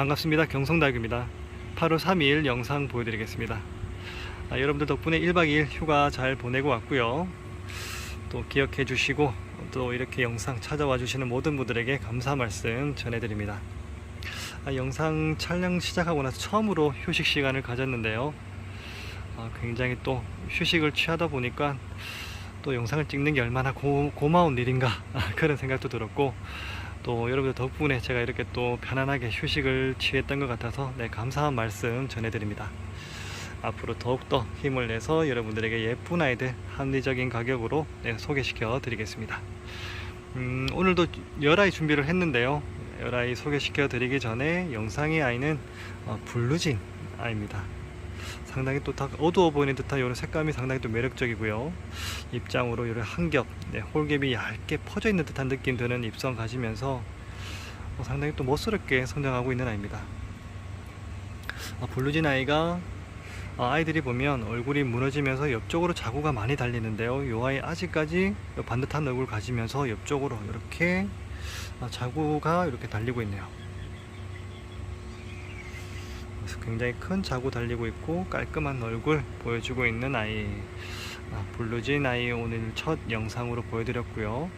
반갑습니다. 경성다육입니다. 8월 3일 영상 보여드리겠습니다. 아, 여러분들 덕분에 1박 2일 휴가 잘 보내고 왔고요. 또 기억해 주시고 또 이렇게 영상 찾아와 주시는 모든 분들에게 감사 말씀 전해드립니다. 아, 영상 촬영 시작하고 나서 처음으로 휴식 시간을 가졌는데요. 아, 굉장히 또 휴식을 취하다 보니까 또 영상을 찍는 게 얼마나 고, 고마운 일인가 그런 생각도 들었고 또 여러분들 덕분에 제가 이렇게 또 편안하게 휴식을 취했던 것 같아서 네, 감사한 말씀 전해드립니다. 앞으로 더욱더 힘을 내서 여러분들에게 예쁜 아이들 합리적인 가격으로 네, 소개시켜 드리겠습니다. 음, 오늘도 열아이 준비를 했는데요. 열아이 소개시켜 드리기 전에 영상의 아이는 어, 블루진 아이입니다. 상당히 또 다 어두워 보이는 듯한 이런 색감이 상당히 또 매력적이고요. 입장으로 이런 한 겹, 네, 홀겹이 얇게 퍼져 있는 듯한 느낌 드는 입성 가지면서 어, 상당히 또 멋스럽게 성장하고 있는 아이입니다. 어, 블루진 아이가 어, 아이들이 보면 얼굴이 무너지면서 옆쪽으로 자구가 많이 달리는데요. 이 아이 아직까지 반듯한 얼굴 가지면서 옆쪽으로 이렇게 어, 자구가 이렇게 달리고 있네요. 굉장히 큰 자구 달리고 있고 깔끔한 얼굴 보여주고 있는 아이 아, 블루진 아이 오늘 첫 영상으로 보여드렸고요.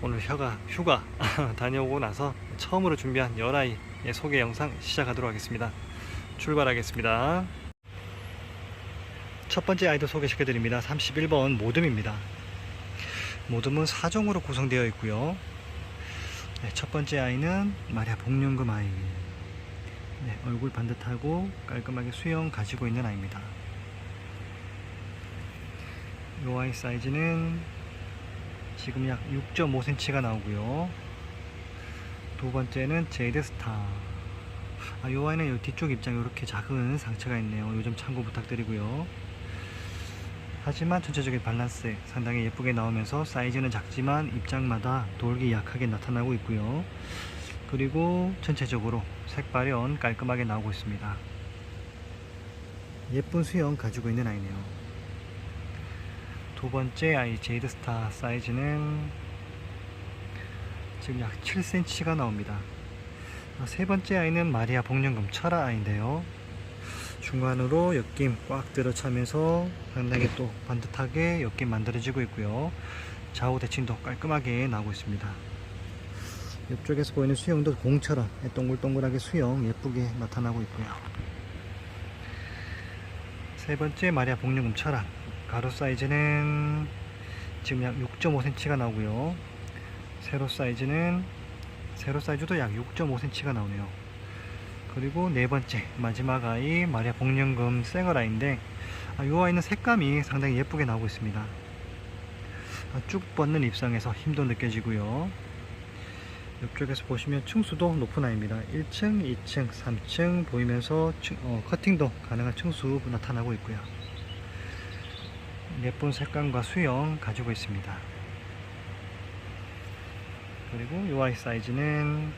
오늘 휴가, 휴가 다녀오고 나서 처음으로 준비한 열아이의 소개 영상 시작하도록 하겠습니다. 출발하겠습니다. 첫 번째 아이들 소개시켜 드립니다. 31번 모듬입니다. 모듬은 4종으로 구성되어 있고요. 네, 첫 번째 아이는 마리아 복륜금 아이. 네, 얼굴 반듯하고 깔끔하게 수영 가지고 있는 아이입니다. 이 아이 사이즈는 지금 약 6.5cm가 나오고요. 두 번째는 제이드 스타. 아, 이 아이는 요 뒤쪽 입장에 이렇게 작은 상처가 있네요. 요즘 참고 부탁드리고요. 하지만 전체적인 밸런스 상당히 예쁘게 나오면서 사이즈는 작지만 입장마다 돌기 약하게 나타나고 있고요. 그리고 전체적으로 색발연 깔끔하게 나오고 있습니다. 예쁜 수영 가지고 있는 아이네요. 두 번째 아이 제이드 스타 사이즈는 지금 약 7cm가 나옵니다. 세 번째 아이는 마리아 복륜금 철아 아이인데요. 중간으로 엮임 꽉 들어차면서 상당히 또 반듯하게 엮임 만들어지고 있고요. 좌우 대칭도 깔끔하게 나오고 있습니다. 옆쪽에서 보이는 수영도 공처럼 동글동글하게 수영 예쁘게 나타나고 있고요. 세 번째 마리아 복륜금 철학 가로 사이즈는 지금 약 6.5cm가 나오고요. 세로 사이즈는 세로 사이즈도 약 6.5cm가 나오네요. 그리고 네 번째 마지막 아이 마리아 복륜금 생얼 아이인데 아, 이 아이는 색감이 상당히 예쁘게 나오고 있습니다. 아, 쭉 뻗는 입상에서 힘도 느껴지고요. 옆쪽에서 보시면 층수도 높은 아이입니다. 1층, 2층, 3층 보이면서 층- 어, 커팅도 가능한 층수 나타나고 있고요. 예쁜 색감과 수영 가지고 있습니다. 그리고 이 아이 사이즈는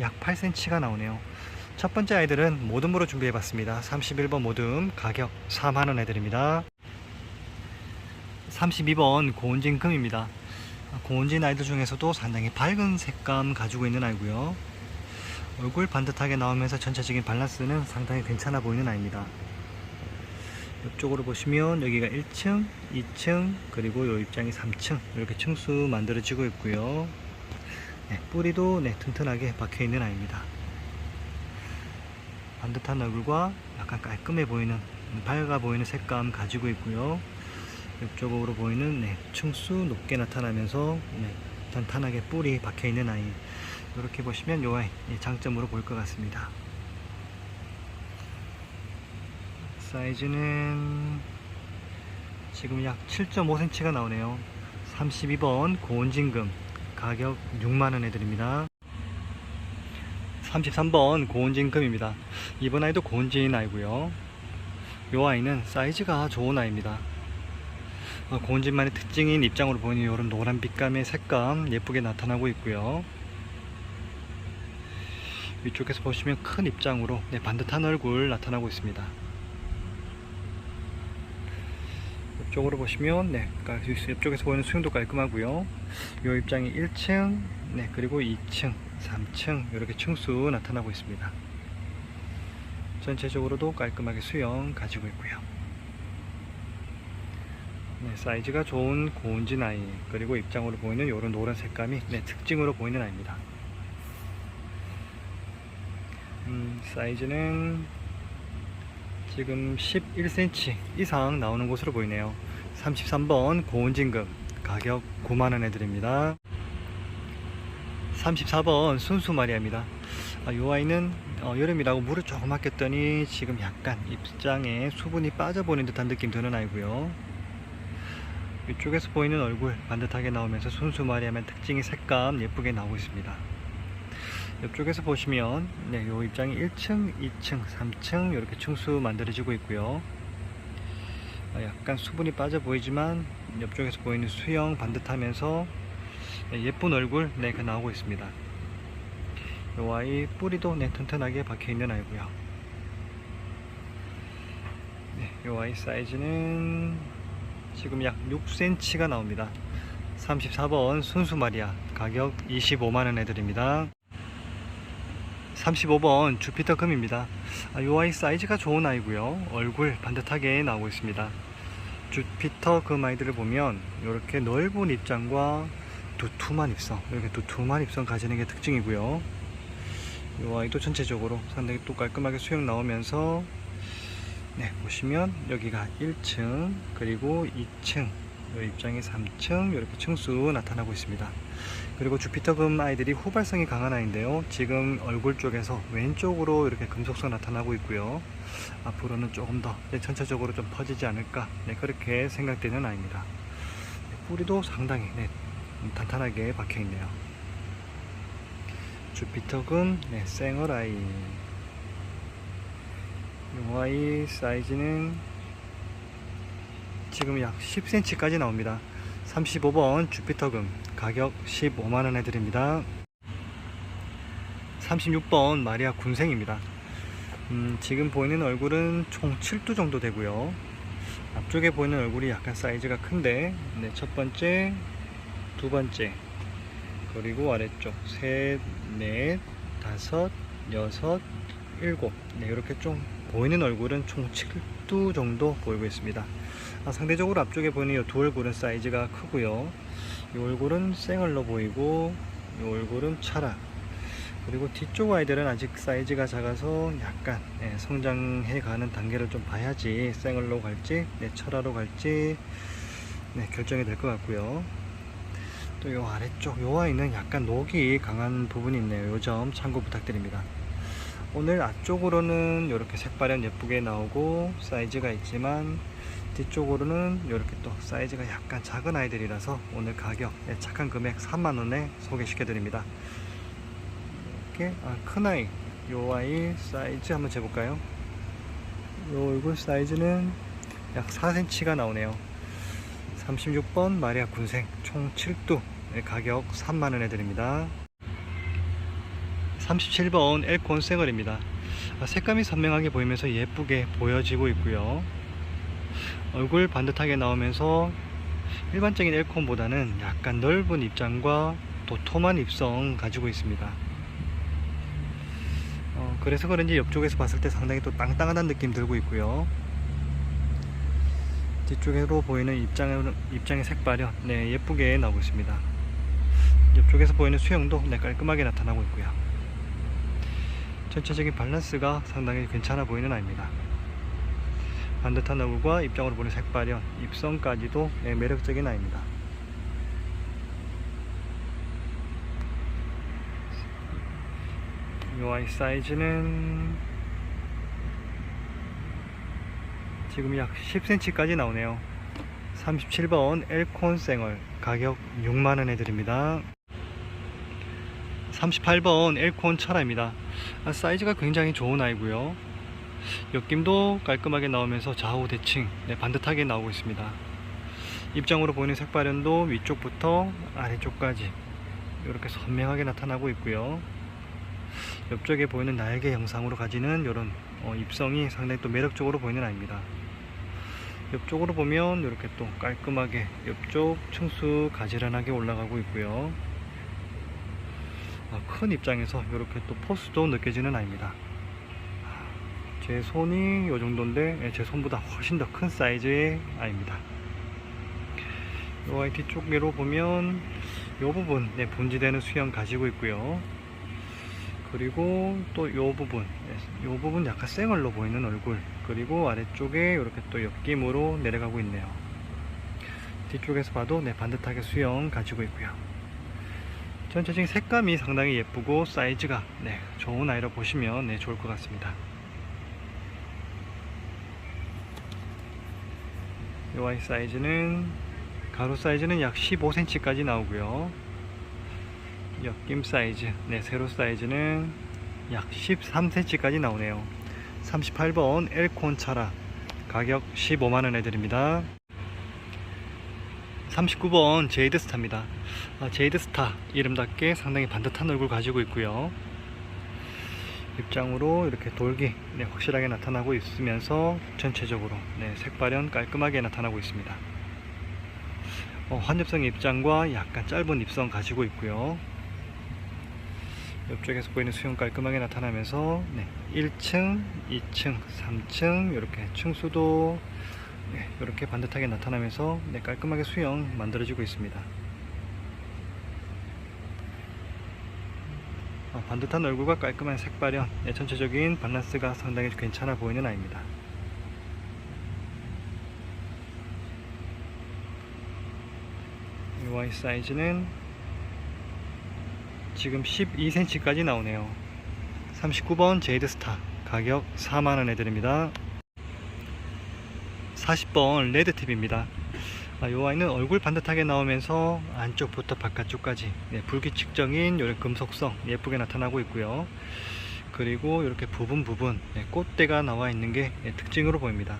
약 8cm가 나오네요. 첫 번째 아이들은 모듬으로 준비해봤습니다. 31번 모듬 가격 4만원 해드립니다. 32번 고운진 금입니다. 고운진 아이들 중에서도 상당히 밝은 색감 가지고 있는 아이고요. 얼굴 반듯하게 나오면서 전체적인 밸런스는 상당히 괜찮아 보이는 아이입니다. 옆쪽으로 보시면 여기가 1층, 2층, 그리고 요 입장이 3층 이렇게 층수 만들어지고 있고요. 네, 뿌리도 네, 튼튼하게 박혀 있는 아이입니다. 반듯한 얼굴과 약간 깔끔해 보이는 밝아 보이는 색감 가지고 있고요. 옆쪽으로 보이는 네, 층수 높게 나타나면서 네, 단단하게 뿔이 박혀 있는 아이. 이렇게 보시면 요 아이 예, 장점으로 보일 것 같습니다. 사이즈는 지금 약 7.5cm가 나오네요. 32번 고온진금 가격 6만원 해드립니다. 33번 고온진금입니다. 이번 아이도 고온진 아이고요. 이 아이는 사이즈가 좋은 아이입니다. 어, 고온진만의 특징인 입장으로 보이는 이런 노란 빛감의 색감 예쁘게 나타나고 있고요. 위쪽에서 보시면 큰 입장으로 네, 반듯한 얼굴 나타나고 있습니다. 옆쪽으로 보시면 네, 깔- 옆쪽에서 보이는 수영도 깔끔하고요. 이 입장이 1층, 네, 그리고 2층, 3층 이렇게 층수 나타나고 있습니다. 전체적으로도 깔끔하게 수영 가지고 있고요. 네, 사이즈가 좋은 고운진 아이 그리고 입장으로 보이는 이런 노란 색감이 네, 특징으로 보이는 아이입니다. 음, 사이즈는 지금 11cm 이상 나오는 곳으로 보이네요. 33번 고운진급 가격 9만원에 드립니다. 34번 순수 마리아입니다. 아, 이 아이는 어, 여름이라고 물을 조금 아꼈더니 지금 약간 입장에 수분이 빠져보는 듯한 느낌 드는 아이고요. 이쪽에서 보이는 얼굴 반듯하게 나오면서 순수 마리아면 특징이 색감 예쁘게 나오고 있습니다. 옆쪽에서 보시면 네, 요 입장이 1층, 2층, 3층 이렇게 층수 만들어지고 있고요. 아, 약간 수분이 빠져 보이지만 옆쪽에서 보이는 수영 반듯하면서 네, 예쁜 얼굴 네, 그 나오고 있습니다. 요 아이 뿌리도 네, 튼튼하게 박혀 있는 아이고요. 네, 요 아이 사이즈는 지금 약 6cm가 나옵니다. 34번 순수 마리아 가격 25만원에 드립니다. 35번 주피터 금입니다. 아, 이 아이 사이즈가 좋은 아이고요. 얼굴 반듯하게 나오고 있습니다. 주피터 금 아이들을 보면 이렇게 넓은 입장과 두툼한 입성, 이렇게 두툼한 입성 가지는 게 특징이고요. 이 아이도 전체적으로 상당히 또 깔끔하게 수영 나오면서 네, 보시면 여기가 1층 그리고 2층 이 입장이 3층 이렇게 층수 나타나고 있습니다. 그리고 주피터금 아이들이 후발성이 강한 아이인데요. 지금 얼굴 쪽에서 왼쪽으로 이렇게 금속성 나타나고 있고요. 앞으로는 조금 더 네, 전체적으로 좀 퍼지지 않을까 네, 그렇게 생각되는 아이입니다. 네, 뿌리도 상당히 네, 탄탄하게 박혀 있네요. 주피터금 네, 생얼 아이 이 아이 사이즈는 지금 약 10cm까지 나옵니다. 35번 주피터금 가격 15만원에 드립니다. 36번 마리아 군생입니다. 음, 지금 보이는 얼굴은 총 7두 정도 되고요. 앞쪽에 보이는 얼굴이 약간 사이즈가 큰데 네, 첫 번째, 두 번째, 그리고 아래쪽 셋, 넷, 다섯, 여섯, 일곱 네, 이렇게 좀 보이는 얼굴은 총 7두 정도 보이고 있습니다. 아, 상대적으로 앞쪽에 보이는 이두 얼굴은 사이즈가 크고요. 이 얼굴은 생얼로 보이고 이 얼굴은 차라 그리고 뒤쪽 아이들은 아직 사이즈가 작아서 약간 예, 성장해 가는 단계를 좀 봐야지 생얼로 갈지 네, 철화로 갈지 네, 결정이 될 것 같고요. 또 이 아래쪽 이 아이는 약간 녹이 강한 부분이 있네요. 이점 참고 부탁드립니다. 오늘 앞쪽으로는 이렇게 색발은 예쁘게 나오고 사이즈가 있지만 뒤쪽으로는 이렇게 또 사이즈가 약간 작은 아이들이라서 오늘 가격 네, 착한 금액 3만원에 소개시켜 드립니다. 이렇게 아, 큰 아이 요 아이 사이즈 한번 재볼까요? 요 얼굴 사이즈는 약 4cm가 나오네요. 36번 마리아 군생 총 7두 네, 가격 3만원에 드립니다 37번 엘콘 생얼입니다 아, 색감이 선명하게 보이면서 예쁘게 보여지고 있고요 얼굴 반듯하게 나오면서 일반적인 엘콘보다는 약간 넓은 입장과 도톰한 입성 가지고 있습니다. 어, 그래서 그런지 옆쪽에서 봤을 때 상당히 또 땅땅하다는 느낌 들고 있고요. 뒤쪽으로 보이는 입장, 입장의 색발은 네, 예쁘게 나오고 있습니다. 옆쪽에서 보이는 수영도 네, 깔끔하게 나타나고 있고요. 전체적인 밸런스가 상당히 괜찮아 보이는 아입니다. 반듯한 얼굴과 입장으로 보는 색발현, 입성까지도 네, 매력적인 아이입니다. 이 아이 사이즈는 지금 약 10cm까지 나오네요. 37번 엘콘 생얼 가격 6만원에 드립니다. 38번 엘콘 철화입니다. 아, 사이즈가 굉장히 좋은 아이고요. 옆김도 깔끔하게 나오면서 좌우 대칭 네, 반듯하게 나오고 있습니다. 입장으로 보이는 색발현도 위쪽부터 아래쪽까지 이렇게 선명하게 나타나고 있고요. 옆쪽에 보이는 날개 형상으로 가지는 이런 어, 입성이 상당히 또 매력적으로 보이는 아입니다. 옆쪽으로 보면 이렇게 또 깔끔하게 옆쪽 층수 가지런하게 올라가고 있고요. 아, 큰 입장에서 이렇게 또 포스도 느껴지는 아입니다. 제 손이 이 정도인데 예, 제 손보다 훨씬 더 큰 사이즈의 아입니다. 이 아이 뒤쪽으로 보면 이 부분 네, 분지되는 수영 가지고 있고요. 그리고 또 이 부분, 이 부분 약간 쌩얼로 보이는 얼굴, 그리고 아래쪽에 이렇게 또 옆김으로 내려가고 있네요. 뒤쪽에서 봐도 네, 반듯하게 수영 가지고 있고요. 전체적인 색감이 상당히 예쁘고 사이즈가 네, 좋은 아이라 보시면 네, 좋을 것 같습니다. 이 아이 사이즈는 가로 사이즈는 약 15cm까지 나오고요. 옆김 사이즈, 네, 세로 사이즈는 약 13cm까지 나오네요. 38번 엘콘 차라 가격 15만원 해드립니다. 39번 제이드 스타입니다. 아, 제이드 스타 이름답게 상당히 반듯한 얼굴 가지고 있고요. 입장으로 이렇게 돌기 네, 확실하게 나타나고 있으면서 전체적으로 네, 색발현 깔끔하게 나타나고 있습니다. 어, 환엽성 입장과 약간 짧은 입성 가지고 있고요. 옆쪽에서 보이는 수영 깔끔하게 나타나면서 네, 1층, 2층, 3층 이렇게 층수도 네, 이렇게 반듯하게 나타나면서 네, 깔끔하게 수영 만들어지고 있습니다. 어, 반듯한 얼굴과 깔끔한 색발현, 네, 전체적인 밸런스가 상당히 괜찮아 보이는 아이입니다. 이 Y 사이즈는 지금 12cm까지 나오네요. 39번 제이드 스타 가격 4만원 해드립니다. 40번 레드팁입니다. 아, 이 아이는 얼굴 반듯하게 나오면서 안쪽부터 바깥쪽까지 네, 불규칙적인 이런 금속성 예쁘게 나타나고 있고요. 그리고 이렇게 부분 부분 네, 꽃대가 나와 있는 게 네, 특징으로 보입니다.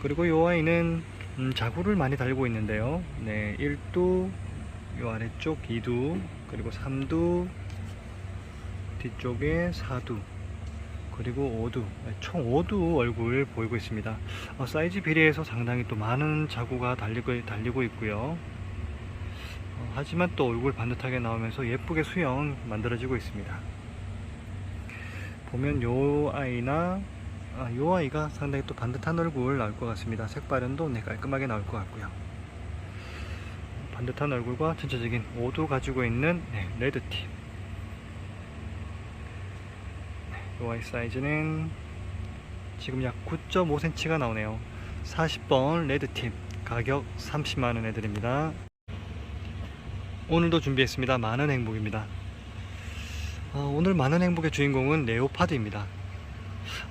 그리고 이 아이는 음, 자구를 많이 달고 있는데요. 네, 1두, 이 아래쪽 2두, 그리고 3두, 뒤쪽에 4두, 그리고 5두, 총 5두 얼굴 보이고 있습니다. 어, 사이즈 비례해서 상당히 또 많은 자구가 달리고, 달리고 있고요. 어, 하지만 또 얼굴 반듯하게 나오면서 예쁘게 수영 만들어지고 있습니다. 보면 요 아이나 아, 요 아이가 상당히 또 반듯한 얼굴 나올 것 같습니다. 색발현도 네, 깔끔하게 나올 것 같고요. 반듯한 얼굴과 전체적인 5두 가지고 있는 네, 레드팁. 네, 요 아 이 사이즈는 지금 약 9.5cm가 나오네요. 40번 레드팁 가격 30만원 해드립니다. 오늘도 준비했습니다. 많은 행복입니다. 어, 오늘 많은 행복의 주인공은 레오파드입니다.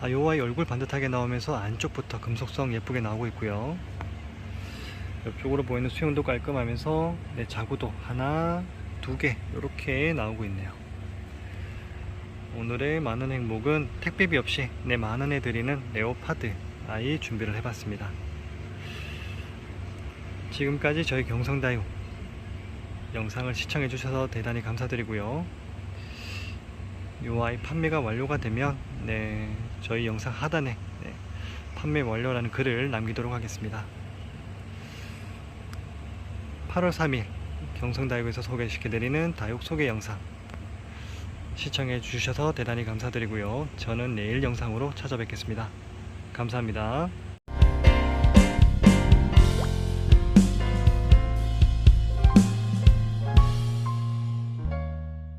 아, 요 아이 얼굴 반듯하게 나오면서 안쪽부터 금속성 예쁘게 나오고 있고요. 옆쪽으로 보이는 수영도 깔끔하면서 네, 자구도 하나, 두 개 이렇게 나오고 있네요. 오늘의 많은 행복은 택배비 없이 내 만원에 드리는 레오파드 아이 준비를 해봤습니다. 지금까지 저희 경성다육 영상을 시청해주셔서 대단히 감사드리고요. 요 아이 판매가 완료가 되면 네, 저희 영상 하단에 네, 판매 완료라는 글을 남기도록 하겠습니다. 8월 3일 경성다육에서 소개시켜드리는 다육 소개 영상 시청해 주셔서 대단히 감사드리고요. 저는 내일 영상으로 찾아뵙겠습니다. 감사합니다.